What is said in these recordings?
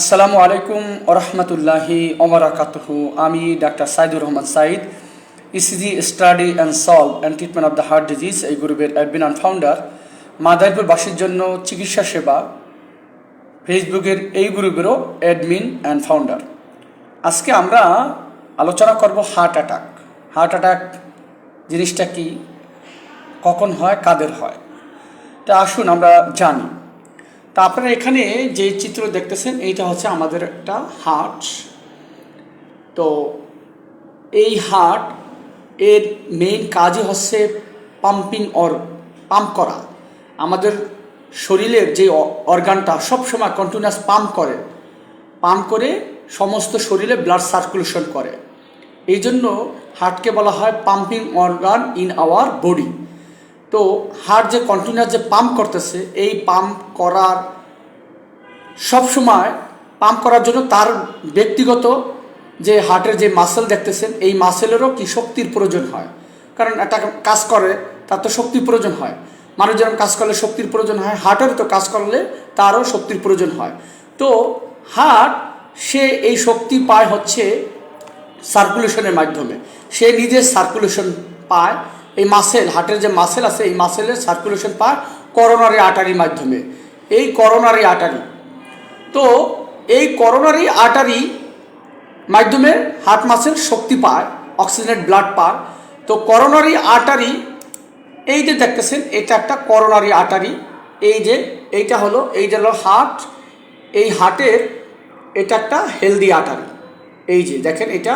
আসসালামু আলাইকুম ওরহমতুল্লাহি ওমরাকাতহু আমি doctor Saidur Rahman Saeed ECG study and solve and treatment of the heart disease এই গ্রুপের অ্যাডমিন অ্যান্ড ফাউন্ডার। মাদারীপুরবাসীর জন্য চিকিৎসা সেবা, ফেসবুকের এই গ্রুপেরও অ্যাডমিন অ্যান্ড ফাউন্ডার। আজকে আমরা আলোচনা করব হার্ট অ্যাটাক। হার্ট অ্যাটাক জিনিসটা কি? কখন হয়? কাদের হয়? তা আসুন আমরা জানি। তা আপনারা এখানে যে চিত্র দেখতেছেন, এইটা হচ্ছে আমাদের একটা হার্ট তো এই হার্ট এর মেইন কাজই হচ্ছে পাম্পিং অর পাম্প করা। আমাদের শরীরের যে অর্গানটা সবসময় কন্টিনিউয়াস পাম্প করে। পাম্প করে সমস্ত শরীরে ব্লাড সার্কুলেশন করে। এই জন্য হার্টকে বলা হয় pumping organ in our body তো হার্ট যে কন্টিনিউয়াস যে পাম্প করতেছে, এই পাম্প করার সব সময় পাম্প করার জন্য তার ব্যক্তিগত যে হার্টের যে মাসেল দেখতেছেন, এই মাসেলেরও কি শক্তির প্রয়োজন হয়? কারণ একটা কাজ করে, তার তো শক্তির প্রয়োজন হয়। মানুষ যেরকম কাজ করলে শক্তির প্রয়োজন হয়, হার্টের তো কাজ করলে তারও শক্তির প্রয়োজন হয়। তো হার্ট, সে এই শক্তি পায় হচ্ছে সার্কুলেশনের মাধ্যমে। সে নিজে সার্কুলেশন পায় এই মাসেল হার্টের যে মাসেল আছে, এই মাসেলের সার্কুলেশন পায় করোনারি আটারির মাধ্যমে। এই করোনারি আটারি তো এই করোনারি আটারি মাধ্যমে হার্ট মাসেল শক্তি পায় অক্সিজেনেট ব্লাড পায়। তো করোনারি আটারি এই যে দেখতেছেন, এটা একটা করোনারি আটারি এই যে, এইটা হলো, এই যে হলো হার্ট এই হার্টের এটা একটা হেলদি আটারি এই যে, দেখেন এটা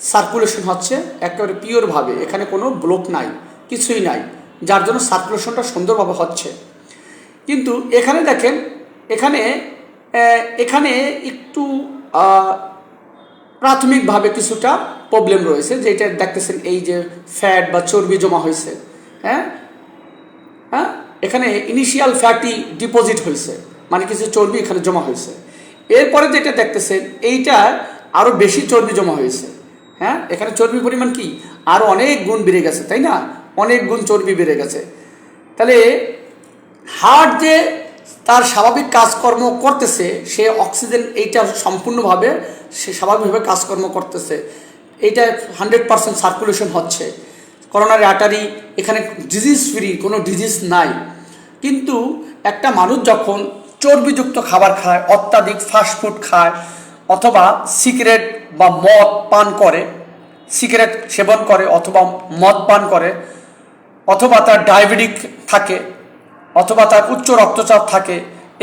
সার্কুলেশন হচ্ছে একেবারে পিওরভাবে এখানে কোনো ব্লক নাই, কিছুই নাই। যার জন্য সার্কুলেশনটা সুন্দরভাবে হচ্ছে। কিন্তু এখানে দেখেন, এখানে এখানে একটু প্রাথমিকভাবে কিছুটা প্রবলেম রয়েছে, যেটা দেখতেছেন এই যে ফ্যাট বা চর্বি জমা হয়েছে। হ্যাঁ? হ্যাঁ? এখানে ইনিশিয়াল ফ্যাটি ডিপোজিট হয়েছে মানে কিছু চর্বি এখানে জমা হয়েছে। এরপরে যেটা দেখতেছেন এইটা আরও বেশি চর্বি জমা হয়েছে। হ্যাঁ? এখানে চর্বি পরিমাণ কি? আরও অনেক গুণ বেড়ে গেছে, তাই না? অনেক গুণ চর্বি বেড়ে গেছে। তাহলে হার্ট যে তার স্বাভাবিক কাজকর্ম করতেছে, সে অক্সিজেন এইটা সম্পূর্ণভাবে সে স্বাভাবিকভাবে কাজকর্ম করতেছে। এইটা হান্ড্রেড পারসেন্ট সার্কুলেশন হচ্ছে। করোনারি আটারি এখানে ডিজিজ ফ্রি কোনো ডিজিজ নাই। কিন্তু একটা মানুষ যখন চর্বিযুক্ত খাবার খায়, অত্যাধিক ফাস্টফুড খায় অথবা সিগারেট বা মদ পান করে, সিগারেট সেবন করে অথবা মদ পান করে, অথবা তার ডায়াবেটিক থাকে, অথবা তার উচ্চ রক্তচাপ থাকে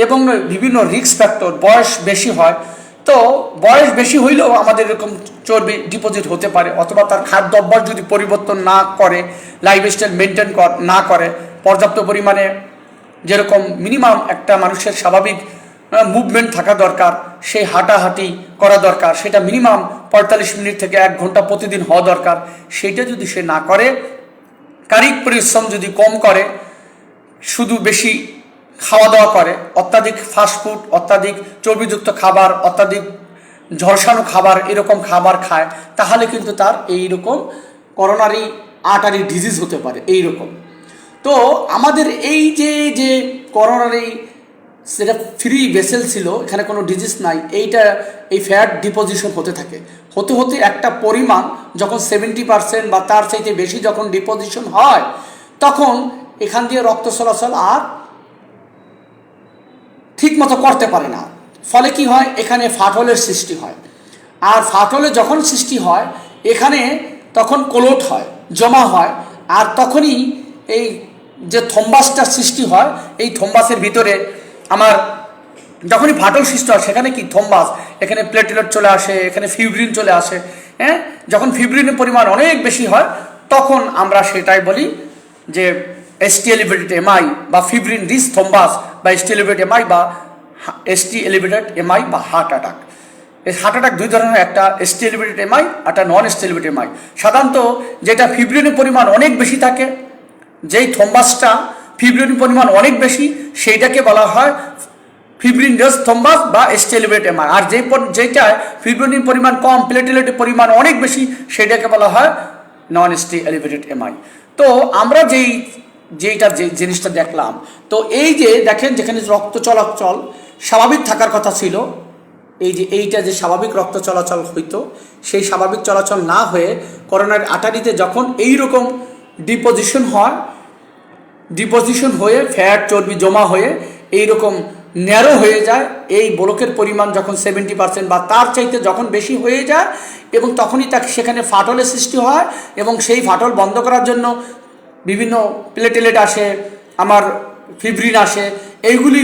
এবং বিভিন্ন রিস্ক ফ্যাক্টর বয়স বেশি হয়, তো বয়স বেশি হইলেও আমাদের এরকম চর্বি ডিপোজিট হতে পারে অথবা তার খাদ্য অভ্যাস যদি পরিবর্তন না করে লাইফস্টাইল মেনটেন না করে, পর্যাপ্ত পরিমাণে যেরকম মিনিমাম একটা মানুষের স্বাভাবিক মুভমেন্ট থাকা দরকার, সেই হাঁটাহাঁটি করা দরকার, সেটা মিনিমাম পঁয়তাল্লিশ মিনিট থেকে এক ঘণ্টা প্রতিদিন হওয়া দরকার। সেটা যদি সে না করে, কারিক পরিশ্রম যদি কম করে, শুধু বেশি খাওয়া দাওয়া করে, অত্যাধিক ফাস্টফুড অত্যাধিক চর্বিযুক্ত খাবার, অত্যাধিক ঝলসানো খাবার, এরকম খাবার খায়, তাহলে কিন্তু তার এই রকম করোনারি আটারি ডিজিজ হতে পারে এই রকম তো আমাদের এই যে যে করোনারি সেটা ফ্রি ভেসেল ছিল, এখানে কোনো ডিজিজ নাই, এইটা, এই ফ্যাট ডিপোজিশন হতে থাকে। হতে হতে একটা পরিমাণ যখন সেভেন্টি পার্সেন্ট বা তার চাইতে বেশি যখন ডিপোজিশন হয়, তখন এখান দিয়ে রক্ত চলাচল আর ঠিক মতো করতে পারে না। ফলে কি হয়? এখানে ফাটলের সৃষ্টি হয়। আর ফাটলে যখন সৃষ্টি হয়, এখানে তখন কোলট হয়, জমা হয়, আর তখনই এই যে থম্বাসটা সৃষ্টি হয়, এই থম্বাসের ভিতরে আমার যখনই ফাটল সৃষ্টি হয়, সেখানে কি থম্বাস এখানে প্লেটলেট চলে আসে, এখানে ফিব্রিন চলে আসে হ্যাঁ? যখন ফিব্রিনের পরিমাণ অনেক বেশি হয়, তখন আমরা সেটাই বলি যে এসটি এলিভেটেড এমআই বা ফিব্রিন রিস থম্বাস বা এসটি এলিভেটেড এমআই বা এসটি এলিভেটেড এমআই বা হার্ট অ্যাটাক এই হার্ট অ্যাটাক দুই ধরনের, একটা এসটি এলিভেটেড এমআই একটা নন এসটি এলিভেটেড এমআই সাধারণত যেটা ফিব্রিনের পরিমাণ অনেক বেশি থাকে, যেই থম্বাসটা ফিব্রিনের পরিমাণ অনেক বেশি, সেইটাকে বলা হয় ফিব্রিন ডোজ থম্বাস বা এসটি এলিভেটেড এমআই আর যেই যেইটায় ফিব্রিনের পরিমাণ কম, প্লেটেলেটের পরিমাণ অনেক বেশি, সেইটাকে বলা হয় নন এসটি এলিভেটেড এমআই তো আমরা যেই যেইটা যে জিনিসটা দেখলাম, তো এই যে দেখেন যেখানে রক্ত চলাচল স্বাভাবিক থাকার কথা ছিল, এই যে এইটা যে স্বাভাবিক রক্ত চলাচল হইতো, সেই স্বাভাবিক চলাচল না হয়ে করোনার আটারিতে যখন এই রকম ডিপোজিশন হয় ডিপোজিশন হয়ে ফ্যাট চর্বি জমা হয়ে এই রকম ন্যারো হয়ে যায়। এই ব্লকের পরিমাণ যখন সেভেন্টি পার্সেন্ট বা তার চাইতে যখন বেশি হয়ে যায়, এবং তখনই তাকে সেখানে ফাটলের সৃষ্টি হয়, এবং সেই ফাটল বন্ধ করার জন্য বিভিন্ন প্লেটেলেট আসে, আমার ফিব্রিন আসে, এইগুলি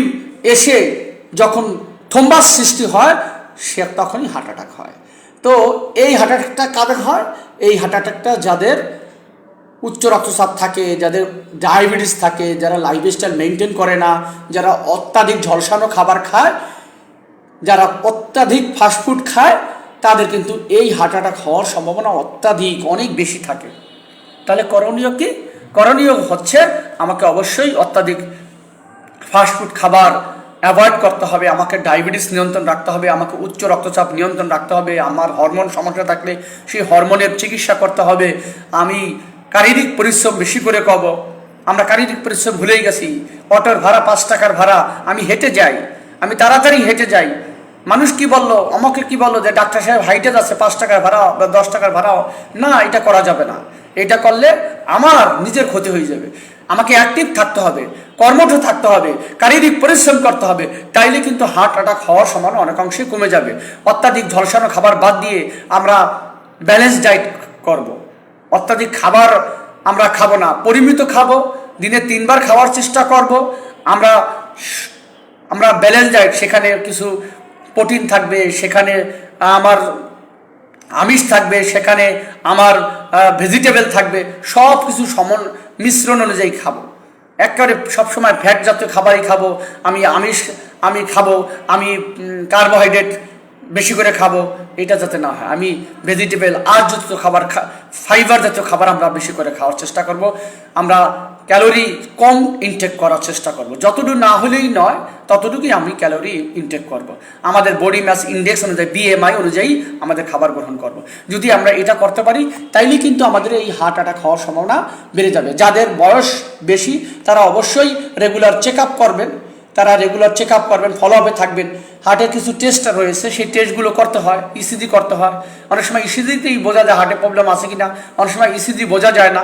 এসে যখন থম্বাস সৃষ্টি হয়, সে তখনই হার্ট অ্যাটাক হয়। তো এই হার্ট অ্যাটাকটা কাদের হয়? এই হার্ট অ্যাটাকটা যাদের উচ্চ রক্তচাপ থাকে, যাদের ডায়াবেটিস থাকে, যারা লাইফস্টাইল মেনটেন করে না, যারা অত্যাধিক ঝলসানো খাবার খায়, যারা অত্যাধিক ফাস্টফুড খায়, তাদের কিন্তু এই হার্ট অ্যাটাক হওয়ার সম্ভাবনা অত্যাধিক, অনেক বেশি থাকে। তাহলে করণীয় কি? করণীয় হচ্ছে আমাকে অবশ্যই অত্যাধিক ফাস্টফুড খাবার অ্যাভয়েড করতে হবে, আমাকে ডায়াবেটিস নিয়ন্ত্রণ রাখতে হবে, আমাকে উচ্চ রক্তচাপ নিয়ন্ত্রণ রাখতে হবে, আমার হরমোন সমস্যা থাকলে সেই হরমোনের চিকিৎসা করতে হবে। আমি শারীরিক পরিশ্রম বেশি করে কব। আমরা শারীরিক পরিশ্রম ভুলেই গেছি। অটোর ভাড়া, পাঁচ টাকার ভাড়া, আমি হেঁটে যাই। আমি তাড়াতাড়ি হেঁটে যাই। মানুষ কি বলল? আমাকে কি বলল যে ডাক্তার সাহেব হাইটে যাচ্ছে, পাঁচ টাকার ভাড়া, বা দশ টাকার ভাড়া? না, এটা করা যাবে না। এটা করলে আমার নিজের ক্ষতি হয়ে যাবে। আমাকে অ্যাক্টিভ থাকতে হবে, কর্মঠ থাকতে হবে, শারীরিক পরিশ্রম করতে হবে। তাইলে কিন্তু হার্ট অ্যাটাক হওয়ার সমান অনেকাংশে কমে যাবে। অত্যাধিক ঝলসানো খাবার বাদ দিয়ে আমরা ব্যালেন্স ডায়েট করব। অত্যাধিক খাবার আমরা খাব না। পরিমিত খাব, দিনে তিনবার খাওয়ার চেষ্টা করব। আমরা আমরা ব্যালেন্স ডায়েট সেখানে কিছু প্রোটিন থাকবে, সেখানে আমার আমিষ থাকবে, সেখানে আমার ভেজিটেবল থাকবে, সব কিছু সমন, মিশ্রণ অনুযায়ী খাব। একেবারে সবসময় ফ্যাট জাতীয় খাবারই খাব। আমি আমিষ, আমি খাব, আমি কার্বোহাইড্রেট বেশি করে খাব, এটা যাতে না হয়। আমি ভেজিটেবল আর জাতীয় খাবার ফাইবার জাতীয় খাবার আমরা বেশি করে খাওয়ার চেষ্টা করব। আমরা ক্যালোরি কম ইনটেক করার চেষ্টা করব। যতটুকু না হলেই নয়, ততটুকুই আমি ক্যালোরি ইনটেক করব। আমাদের বডি ম্যাস ইন্ডেক্স অনুযায়ী বিএমআই অনুযায়ী আমাদের খাবার গ্রহণ করব। যদি আমরা এটা করতে পারি, তাইলে কিন্তু আমাদের এই হার্ট অ্যাটাক হওয়ার সম্ভাবনা বেড়ে যাবে। যাদের বয়স বেশি, তারা অবশ্যই রেগুলার চেক আপ করবেন। তারা রেগুলার চেক আপ করবেন ফলো আপে থাকবেন। হার্টের কিছু টেস্ট রয়েছে, সেই টেস্টগুলো করতে হয় ইসিজি করতে হয়। অনেক সময় ইসিজিতেই বোঝা যায় হার্টের প্রবলেম আছে কি না অনেক সময় ইসিজি বোঝা যায় না।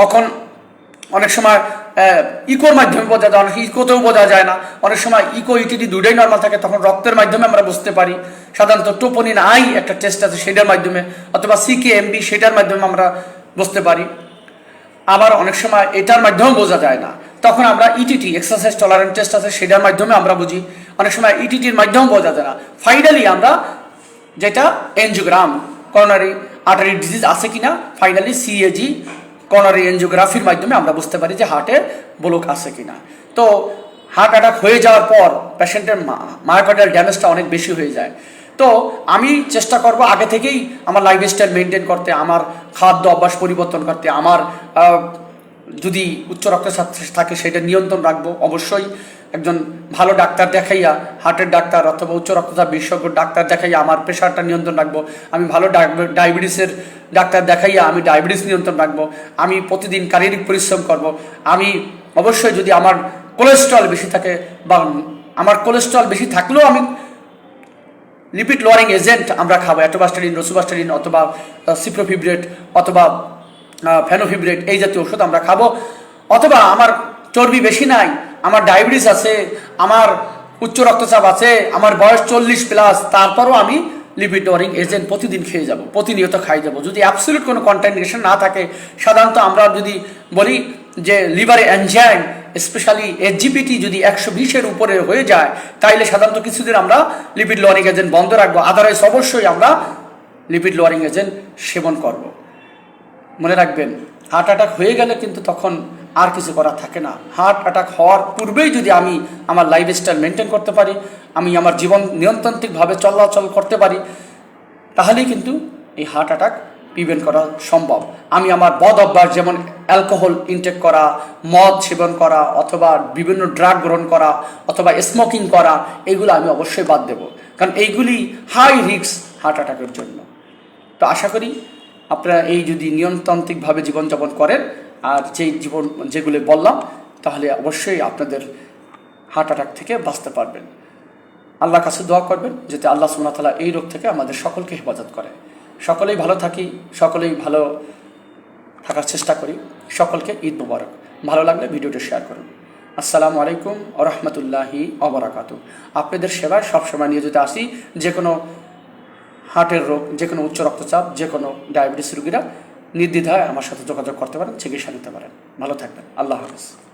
তখন অনেক সময় ইকোর মাধ্যমে বোঝা যায়, অনেক ইকোতেও বোঝা যায় না। অনেক সময় ইকো ইটিডি দুটাই নর্মাল থাকে, তখন রক্তের মাধ্যমে আমরা বুঝতে পারি। সাধারণত টোপোনিন আই একটা টেস্ট আছে, সেটার মাধ্যমে, অথবা সিকে এমবি সেটার মাধ্যমে আমরা বুঝতে পারি। আবার অনেক সময় এটার মাধ্যমেও বোঝা যায় না। তখন আমরা ইটিটি এক্সারসাইজ টলারেন্ট টেস্ট আছে, সেটার মাধ্যমে আমরা বুঝি। অনেক সময় ইটিটির মাধ্যমেও বোঝা যায় না। ফাইনালি আমরা যেটা এনজিওগ্রাম করোনারি আর্টারি ডিজিজ আছে কিনা ফাইনালি সিএজি করোনারি এনজিওগ্রাফির মাধ্যমে আমরা বুঝতে পারি যে হার্টের ব্লক আছে কিনা। তো হার্ট অ্যাটাক হয়ে যাওয়ার পর পেশেন্টের মায়োকার্ডিয়াল ড্যামেজটা অনেক বেশি হয়ে যায়। তো আমি চেষ্টা করব আগে থেকেই আমার লাইফস্টাইল মেনটেন করতে, আমার খাদ্য অভ্যাস পরিবর্তন করতে, আমার যদি উচ্চ রক্তচাপ থাকে সেটা নিয়ন্ত্রণ রাখব। অবশ্যই একজন ভালো ডাক্তার দেখাইয়া, হার্টের ডাক্তার অথবা উচ্চ রক্তচাপ বিশেষজ্ঞ ডাক্তার দেখাইয়া আমার প্রেশারটা নিয়ন্ত্রণ রাখব। আমি ভালো ডায়াবেটিসের ডাক্তার দেখাইয়া আমি ডায়াবেটিস নিয়ন্ত্রণ রাখব। আমি প্রতিদিন শারীরিক পরিশ্রম করব। আমি অবশ্যই যদি আমার কোলেস্ট্রল বেশি থাকে বা আমার কোলেস্ট্রল বেশি থাকলেও আমি লিপিড লোয়ারিং এজেন্ট আমরা খাব, অ্যাটোবাস্টারিন, রসুবাস্টারিন অথবা সিপ্রোফিব্রেট অথবা ফেনোফিব্রেট এই জাতীয় ওষুধ আমরা খাব। অথবা আমার চর্বি বেশি নাই, আমার ডায়াবেটিস আছে, আমার উচ্চ রক্তচাপ আছে, আমার বয়স চল্লিশ প্লাস, তারপরও আমি লিপিড লোয়ারিং এজেন্ট প্রতিদিন খেয়ে যাব, প্রতিনিয়ত খাই যাব। যদি অ্যাবসলিউট কোনো কন্টামিনেশন না থাকে, সাধারণত আমরা যদি বলি যে লিভারে অ্যানজাইম স্পেশালি এইচজিপিটি যদি একশো বিশের উপরে হয়ে যায়, তাইলে সাধারণত কিছুদিন আমরা লিপিড লোয়ারিং এজেন্ট বন্ধ রাখব। আদারওয়াইজ অবশ্যই আমরা লিপিড লোয়ারিং এজেন্ট সেবন করব। মনে রাখবেন হার্ট অ্যাটাক হয়ে গেলে কিন্তু তখন আর কিছু করার থাকে না। হার্ট অ্যাটাক হওয়ার পূর্বেই যদি আমি আমার লাইফস্টাইল মেনটেন করতে পারি, আমি আমার জীবন নিয়ন্ত্রণিকভাবে চলাচল করতে পারি, তাহলেই কিন্তু এই হার্ট অ্যাটাক প্রিভেন্ট করা সম্ভব। আমি আমার বদ অভ্যাস যেমন অ্যালকোহল ইনটেক করা, মদ সেবন করা, অথবা বিভিন্ন ড্রাগ গ্রহণ করা, অথবা স্মোকিং করা, এগুলো আমি অবশ্যই বাদ দেব। কারণ এইগুলি হাই রিস্ক হার্ট অ্যাটাকের জন্য। তো আশা করি আপনারা এই যদি নিয়মতান্ত্রিকভাবে জীবনযাপন করেন, আর যেই জীবন যেগুলো বললাম, তাহলে অবশ্যই আপনাদের হার্ট অ্যাটাক থেকে বাঁচতে পারবেন। আল্লাহ কাছে দোয়া করবেন, যাতে আল্লাহ সুমতালা এই রোগ থেকে আমাদের সকলকে হেফাজত করে। সকলেই ভালো থাকি, সকলেই ভালো থাকার চেষ্টা করি। সকলকে ঈদ মুবারক। ভালো লাগলে ভিডিওটি শেয়ার করুন। আসসালামু আলাইকুম রহমতুল্লাহি অবরাকাতু আপনাদের সেবায় সবসময় নিয়োজিত আসি যে কোনো হার্টের রোগ যে কোনো উচ্চ রক্তচাপ যে কোনো ডায়াবেটিস রোগীরা নির্দ্বিধায় আমার সাথে যোগাযোগ করতে পারেন, চিকিৎসা নিতে পারেন। ভালো থাকবেন। আল্লাহ হাফিজ।